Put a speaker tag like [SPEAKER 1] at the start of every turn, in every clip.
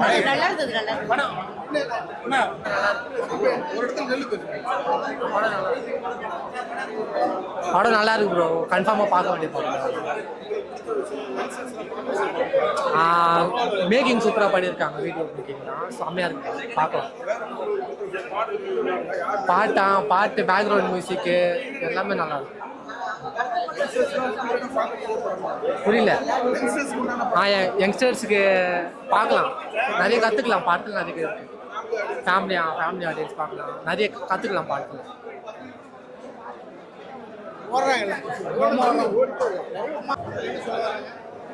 [SPEAKER 1] நல்லா இருந்தது நல்லா
[SPEAKER 2] படம் நல்லா இருக்கு ப்ரோ கன்ஃபார்மாக பார்க்க வேண்டிய படம். மேக்கிங் சூப்பராக பண்ணியிருக்காங்க வீடியோ மேக்கிங்லாம் செம்மையாக இருக்கு. பார்க்கலாம். பாட்டா பாட்டு பேக்ரவுண்ட் மியூசிக்கு எல்லாமே நல்லா இருக்கு. புரியல. ஆ யங்ஸ்டர்ஸுக்கு பார்க்கலாம். நிறைய கற்றுக்கலாம் பாட்டு நிறைய இருக்கு. ஃபேமிலியா ஃபேமிலி ஆடியன்ஸ் பார்க்கலாம். நிறைய கற்றுக்கலாம் பாட்டு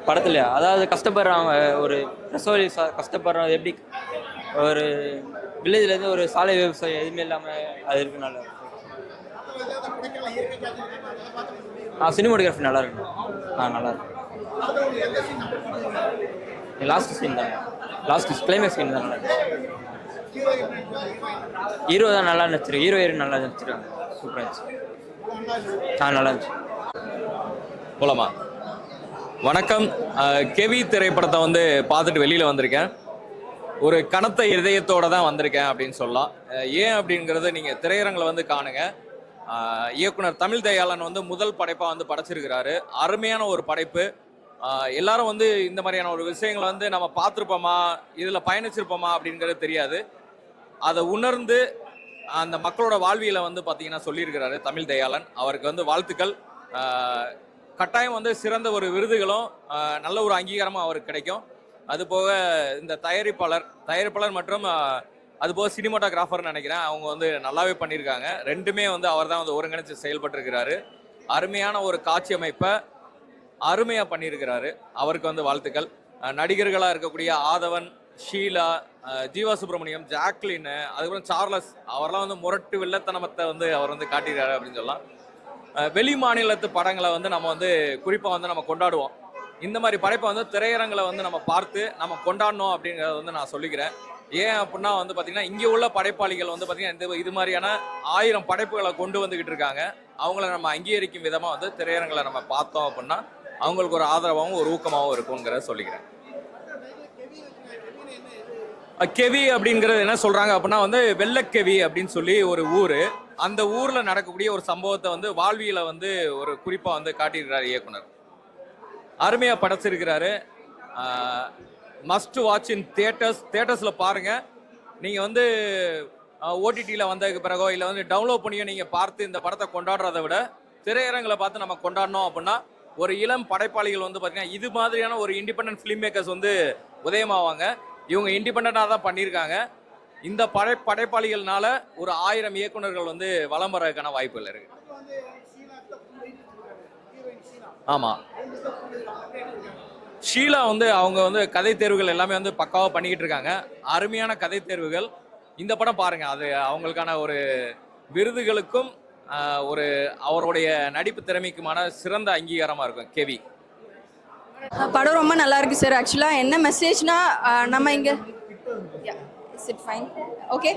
[SPEAKER 3] படத்துல அதாவது கஷ்டப்படுறவங்க ஒரு பிரசோலி ச- கஷ்டப்படுறவங்க எப்படி ஒரு வில்லேஜ்ல இருந்து ஒரு சாலை விவசாயம் எதுவுமே இல்லாம அது இருக்கு நல்லா ஆ சினிமோட்டோகிராஃபி நல்லா இருக்கு ஆ நல்லா இருக்கு லாஸ்ட் சீன் தான் லாஸ்ட் கிளைமேக்ஸ் சீன் தான் நல்லா இருக்கு ஹீரோ தான் நல்லா நடிச்சிருக்கு ஹீரோ ஹீரோ நல்லா நடிச்சிருக்காங்க. சூப்பராக இருந்துச்சு. ஆ நல்லா இருந்துச்சு.
[SPEAKER 4] போலாமா? வணக்கம். கெவி திரைப்படத்தை வந்து பார்த்துட்டு வெளியில் வந்திருக்கேன். ஒரு கனத்த இதயத்தோட தான் வந்திருக்கேன் அப்படின்னு சொல்லலாம். ஏன் அப்படிங்கிறத நீங்கள் திரையரங்கில் வந்து காணுங்க. இயக்குனர் தமிழ் தயாளன் வந்து முதல் படைப்பாக வந்து படைச்சிருக்கிறாரு. அருமையான ஒரு படைப்பு. எல்லாரும் வந்து இந்த மாதிரியான ஒரு விஷயங்களை வந்து நம்ம பார்த்துருப்போமா இதில் பயணிச்சிருப்போமா அப்படிங்கிறது தெரியாது. அதை உணர்ந்து அந்த மக்களோட வாழ்வியலை வந்து பார்த்தீங்கன்னா சொல்லியிருக்கிறாரு தமிழ் தயாளன். அவருக்கு வந்து வாழ்த்துக்கள். கட்டாயம் வந்து சிறந்த ஒரு விருதுகளும் நல்ல ஒரு அங்கீகாரமும் அவருக்கு கிடைக்கும். அதுபோக இந்த தயாரிப்பாளர் தயாரிப்பாளர் மற்றும் அதுபோக சினிமாட்டோகிராஃபர்னு நினைக்கிறேன். அவங்க வந்து நல்லாவே பண்ணியிருக்காங்க. ரெண்டுமே வந்து அவர் தான் வந்து ஒருங்கிணைச்சு செயல்பட்டிருக்கிறாரு. அருமையான ஒரு காட்சி அமைப்பை அருமையாக பண்ணியிருக்கிறாரு. அவருக்கு வந்து வாழ்த்துக்கள். நடிகர்களாக இருக்கக்கூடிய ஆதவன் ஷீலா ஜீவா சுப்பிரமணியம் ஜாக்லின் அதுக்கப்புறம் சார்லஸ் அவரெல்லாம் வந்து முரட்டு வெள்ளத்தனமத்தை வந்து அவர் வந்து காட்டியிருக்காரு அப்படின்னு சொல்லலாம். வெளி மாநிலத்து படங்களை வந்து நம்ம வந்து குறிப்பாக வந்து நம்ம கொண்டாடுவோம். இந்த மாதிரி படைப்பை வந்து திரையரங்களை வந்து நம்ம பார்த்து நம்ம கொண்டாடணும் அப்படிங்கிறத வந்து நான் சொல்லிக்கிறேன். ஏன் அப்படின்னா வந்து பார்த்தீங்கன்னா இங்கே உள்ள படைப்பாளிகள் வந்து பார்த்தீங்கன்னா இந்த இது மாதிரியான ஆயிரம் படைப்புகளை கொண்டு வந்துக்கிட்டு இருக்காங்க. அவங்கள நம்ம அங்கீகரிக்கும் விதமாக வந்து திரையரங்களை நம்ம பார்த்தோம் அப்படின்னா அவங்களுக்கு ஒரு ஆதரவாகவும் ஒரு ஊக்கமாகவும் இருக்குங்கிறத சொல்லிக்கிறேன். கெவி அப்படிங்கிறது என்ன சொல்கிறாங்க அப்படின்னா வந்து வெள்ளக்கெவி அப்படின்னு சொல்லி ஒரு ஊர். அந்த ஊரில் நடக்கக்கூடிய ஒரு சம்பவத்தை வந்து வாழ்வியில் வந்து ஒரு குறிப்பாக வந்து காட்டியிருக்கிறார் இயக்குனர். அருமையாக படைச்சிருக்கிறாரு. மஸ்ட் வாட்ச் இன் தியேட்டர்ஸ் தேட்டர்ஸில் பாருங்க. நீங்கள் வந்து ஓடிடியில் வந்ததுக்கு பிறகோ இல்லை வந்து டவுன்லோட் பண்ணியோ நீங்கள் பார்த்து இந்த படத்தை கொண்டாடுறதை விட திரையரங்களை பார்த்து நம்ம கொண்டாடணும் அப்படின்னா ஒரு இளம் படைப்பாளிகள் வந்து பார்த்தீங்கன்னா இது மாதிரியான ஒரு இண்டிபெண்டன்ட் ஃபிலிம் மேக்கர்ஸ் வந்து உதயமாவாங்க. இவங்க இண்டிபெண்ட்டாக தான் பண்ணியிருக்காங்க. இந்த படை படைப்பாளிகள்னால ஒரு ஆயிரம் இயக்குனர்கள் வந்து வலம் வர்றதுக்கான வாய்ப்புகள் இருக்கு. ஆமாம் ஷீலா வந்து அவங்க வந்து கதை தேர்வுகள் எல்லாமே வந்து பக்காவாக பண்ணிக்கிட்டு இருக்காங்க. அருமையான கதை தேர்வுகள். இந்த படம் பாருங்க அது அவங்களுக்கான ஒரு விருதுகளுக்கும் ஒரு அவருடைய நடிப்பு திறமைக்குமான சிறந்த அங்கீகாரமா இருக்கும். கெவி
[SPEAKER 5] படம் ரொம்ப நல்லா இருக்கு சார் ஆக்சுவலாக என்ன மெசேஜ்னா நம்ம இங்கே it fine okay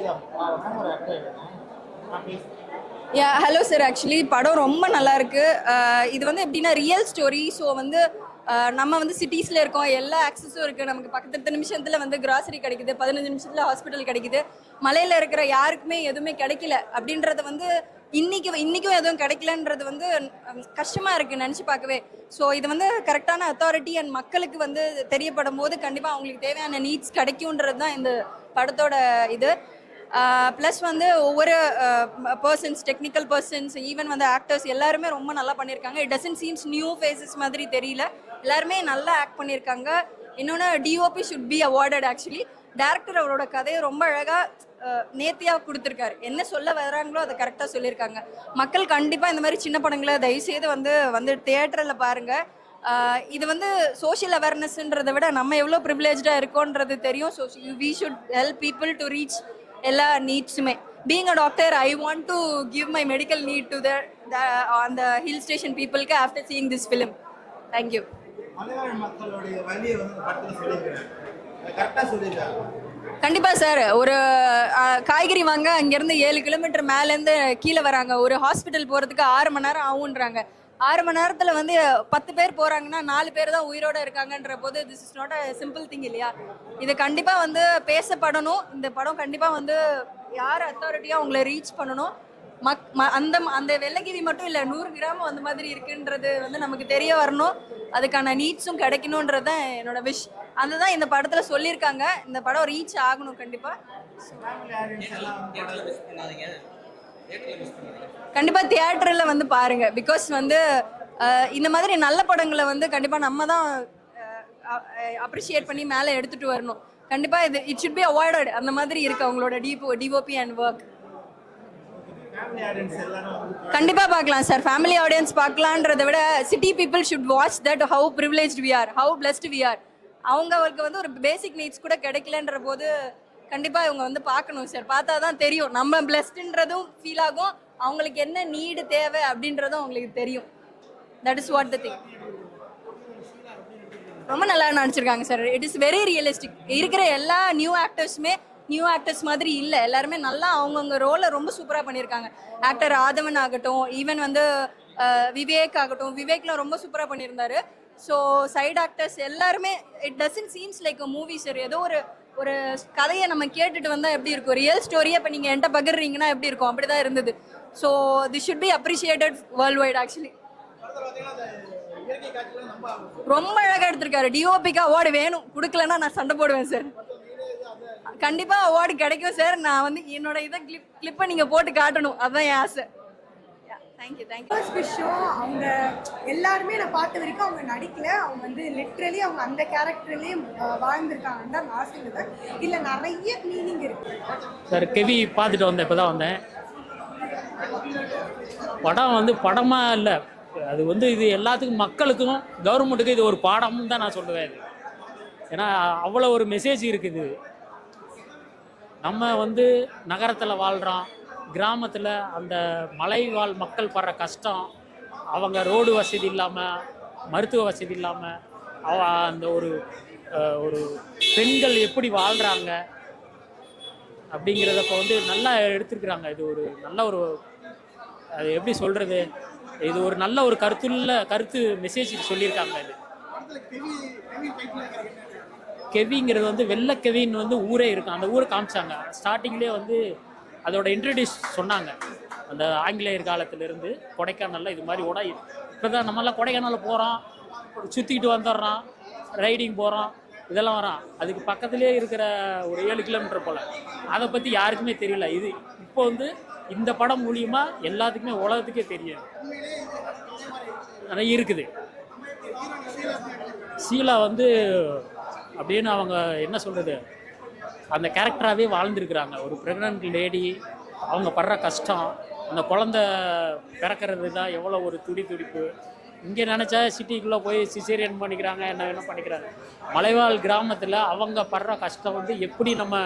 [SPEAKER 5] yeah hello sir actually படம் ரொம்ப நல்லா இருக்கு. இது வந்து எப்படின்னா ரியல் ஸ்டோரி ஸோ வந்து நம்ம வந்து சிட்டிஸில் இருக்கோம். எல்லா ஆக்சஸும் இருக்குது நமக்கு பக்கத்து நிமிஷத்தில் வந்து கிராசரி கிடைக்குது. பதினஞ்சு நிமிஷத்தில் ஹாஸ்பிட்டல் கிடைக்குது. மலையில் இருக்கிற யாருக்குமே எதுவுமே கிடைக்கல அப்படின்றத வந்து இன்னைக்கு இன்னைக்கும் எதுவும் கிடைக்கலன்றது வந்து கஷ்டமாக இருக்குது நினச்சி பார்க்கவே. ஸோ இது வந்து கரெக்டான அத்தாரிட்டி அண்ட் மக்களுக்கு வந்து தெரியப்படும் போது கண்டிப்பாக அவங்களுக்கு தேவையான நீட்ஸ் கிடைக்கும்ன்றது தான் இந்த படத்தோட இது. ப்ளஸ் வந்து ஒவ்வொரு பர்சன்ஸ் டெக்னிக்கல் பர்சன்ஸ் ஈவன் வந்து ஆக்டர்ஸ் எல்லாருமே ரொம்ப நல்லா பண்ணியிருக்காங்க. It doesn't seems new faces மாதிரி தெரியல. எல்லாருமே நல்லா ஆக்ட் பண்ணியிருக்காங்க. இன்னொன்று DOP should be awarded actually director அவரோட கதையை ரொம்ப அழகாக நேர்த்தியாக கொடுத்துருக்காரு. என்ன சொல்ல வராங்களோ அதை கரெக்டாக சொல்லியிருக்காங்க. மக்கள் கண்டிப்பாக இந்த மாதிரி சின்ன படங்களை தயவுசெய்து வந்து வந்து தியேட்டரில் பாருங்கள் இது வந்து சோஷியல் அவேர்னஸ்ன்றதை விட நம்ம எவ்வளோ ப்ரிவிலேஜாக இருக்கோன்றது தெரியும். So we should help people to reach எல்லா நீட்ஸுமே being a doctor I want to give my medical need to the அந்த ஹில் ஸ்டேஷன் பீப்புளுக்கு after seeing this film thank you
[SPEAKER 6] மலையாள மக்களுடைய வழியை வந்து படத்தில் சொல்லியிருக்கிறேன் கரெக்டாக சொல்லியிருக்காங்க
[SPEAKER 5] கண்டிப்பாக சார். ஒரு காய்கறி வாங்க அங்கேருந்து ஏழு கிலோமீட்டர் மேலேருந்து கீழே வராங்க. ஒரு ஹாஸ்பிட்டல் போகிறதுக்கு ஆறு மணி நேரம் ஆகுன்றாங்க. ஆறு மணி நேரத்தில் வந்து பத்து பேர் போகிறாங்கன்னா நாலு பேர் தான் உயிரோட இருக்காங்கன்ற போது this is not a simple thing இல்லையா? இது கண்டிப்பாக வந்து பேசப்படணும். இந்த படம் கண்டிப்பாக வந்து யார் அத்தாரிட்டியாக உங்களை ரீச் பண்ணணும். மக் அந்த அந்த வெள்ளகிரி மட்டும் இல்லை நூறு கிராம் அந்த மாதிரி இருக்குன்றது வந்து நமக்கு தெரிய வரணும். அதுக்கான நீட்ஸும் கிடைக்கணுன்றது தான் என்னோட விஷ் அதுதான் இந்த படத்தில் சொல்லியிருக்காங்க. இந்த படம் ரீச் ஆகணும் கண்டிப்பாக கண்டிப்பாக தியேட்டரில் வந்து பாருங்க. பிகாஸ் வந்து இந்த மாதிரி நல்ல படங்களை வந்து கண்டிப்பாக நம்ம தான் அப்ரிஷியேட் பண்ணி மேலே எடுத்துட்டு வரணும். கண்டிப்பாக இது இட் should பி அவாய்டட் அந்த மாதிரி இருக்கு அவங்களோட டிபோ டிஓபி அண்ட் ஒர்க்
[SPEAKER 6] கண்டிப்பாக
[SPEAKER 5] கண்டிப்பா பார்க்கலாம் சார். ஃபேமிலி ஆடியன்ஸ் பார்க்கலான்றதை விட city people should watch that how privilege we are how blessed we are அவங்களுக்கு வந்து ஒரு பேசிக் நீட்ஸ் கூட கிடைக்கலன்ற போது கண்டிப்பா இவங்க வந்து பார்க்கணும் சார். பார்த்தா தான் தெரியும். நம்ம பிளஸ்ட்ன்றதும் ஃபீல் ஆகும். அவங்களுக்கு என்ன நீடு தேவை அப்படின்றதும் அவங்களுக்கு தெரியும். That is what the thing ரொம்ப நல்லா நடிச்சிருக்காங்க sir. It is very realistic இருக்கிற எல்லா நியூ ஆக்டர்ஸுமே நியூ ஆக்டர்ஸ் மாதிரி இல்லை. எல்லாருமே நல்லா அவங்கவுங்க ரோலை ரொம்ப சூப்பராக பண்ணியிருக்காங்க. ஆக்டர் ஆதவன் ஆகட்டும் ஈவன் வந்து விவேக் ஆகட்டும் விவேக்லாம் ரொம்ப சூப்பராக பண்ணியிருந்தாரு. ஸோ சைடு ஆக்டர்ஸ் எல்லாருமே it doesn't seems like a movie sir ஏதோ ஒரு ஒரு கதையை நம்ம கேட்டுட்டு வந்தால் எப்படி இருக்கும்? ரியல் ஸ்டோரியை இப்போ நீங்கள் என்கிட்ட பகிர்றீங்கன்னா எப்படி இருக்கும்? அப்படி தான் இருந்தது. So this should be appreciated worldwide actually ரொம்ப அழகாக எடுத்திருக்காரு. டிஓபிக்கு அவார்டு வேணும். கொடுக்கலன்னா நான் சண்டை போடுவேன் சார் கண்டிப்பா அவார்டு கிடைக்கும் சார் நான் வந்து என்னோட இதை கிளிப் கிளிப்பை நீங்க போட்டு காட்டணும். அதுதான் என் ஆசை. தேங்க்யூ தேங்க்யூ
[SPEAKER 7] ஃபர்ஸ்ட் விஷயம் அவங்க எல்லாருமே நான் பார்த்த வரைக்கும் அவங்க நடிக்கல. அவங்க வந்து லிட்ரலி அவங்க அந்த கேரக்டர்லேயே வாழ்ந்திருக்காங்கன்னு தான் நான் சொல்லுவேன் இதில் நிறைய மீனிங் இருக்கு.
[SPEAKER 8] சார் கெவி பார்த்துட்டு வந்தேன் இப்போ தான் வந்தேன். படம் வந்து படமாக இல்லை. அது வந்து இது எல்லாத்துக்கும் மக்களுக்கும் கவர்மெண்ட்டுக்கும் இது ஒரு பாடம்னு தான் நான் சொல்லுவேன். இது ஏன்னா அவ்வளோ ஒரு மெசேஜ் இருக்குது. நம்ம வந்து நகரத்தில் வாழ்கிறோம் கிராமத்தில் அந்த மலைவாழ் மக்கள் படுற கஷ்டம் அவங்க ரோடு வசதி இல்லாமல் மருத்துவ வசதி இல்லாமல் அவ அந்த ஒரு ஒரு பெண்கள் எப்படி வாழ்கிறாங்க அப்படிங்கிறத இப்போ வந்து நல்லா எடுத்துருக்குறாங்க. இது ஒரு நல்ல ஒரு அது எப்படி சொல்கிறது இது ஒரு நல்ல ஒரு கருத்துள்ள கருத்து மெசேஜ் சொல்லியிருக்காங்க இது. கெவிங்கிறது வந்து வெள்ளை கெவின்னு வந்து ஊரே இருக்கும் அந்த ஊரை காமிச்சாங்க. ஸ்டார்டிங்லேயே வந்து அதோட இன்ட்ரடியூஸ் சொன்னாங்க. அந்த ஆங்கிலேயர் காலத்திலிருந்து கொடைக்கானலில் இது மாதிரி உடா இப்போ தான் நம்மளாம் கொடைக்கானலில் போகிறோம் சுற்றிக்கிட்டு வந்துடுறோம். ரைடிங் போகிறோம் இதெல்லாம் வரோம் அதுக்கு பக்கத்துலேயே இருக்கிற ஒரு ஏழு கிலோமீட்டர் போல். அதை பற்றி யாருக்குமே தெரியல. இது இப்போ வந்து இந்த படம் மூலியமாக எல்லாத்துக்குமே உலகத்துக்கே தெரியும். நிறைய இருக்குது. ஷீலா வந்து அப்படின்னு அவங்க என்ன சொல்கிறது அந்த கேரக்டராகவே வாழ்ந்துருக்குறாங்க. ஒரு ப்ரெக்னென்ட் லேடி அவங்க படுற கஷ்டம் அந்த குழந்த பிறக்கிறது தான் எவ்வளோ ஒரு துடி துடிப்பு. இங்கே நினச்சா சிட்டிக்குள்ளே போய் சிசேரியன் பண்ணிக்கிறாங்க என்ன வேணும் பண்ணிக்கிறாங்க. மலைவாழ் கிராமத்தில் அவங்க படுற கஷ்டம் வந்து எப்படி நம்ம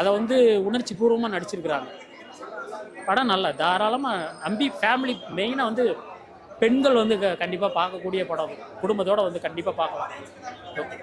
[SPEAKER 8] அதை வந்து உணர்ச்சி பூர்வமாக நடிச்சிருக்கிறாங்க. படம் நல்லா தாராளமாக நம்பி ஃபேமிலி மெயினாக வந்து பெண்கள் வந்து கண்டிப்பாக பார்க்கக்கூடிய படம். குடும்பத்தோடு வந்து கண்டிப்பாக பார்க்கலாம். ஓகே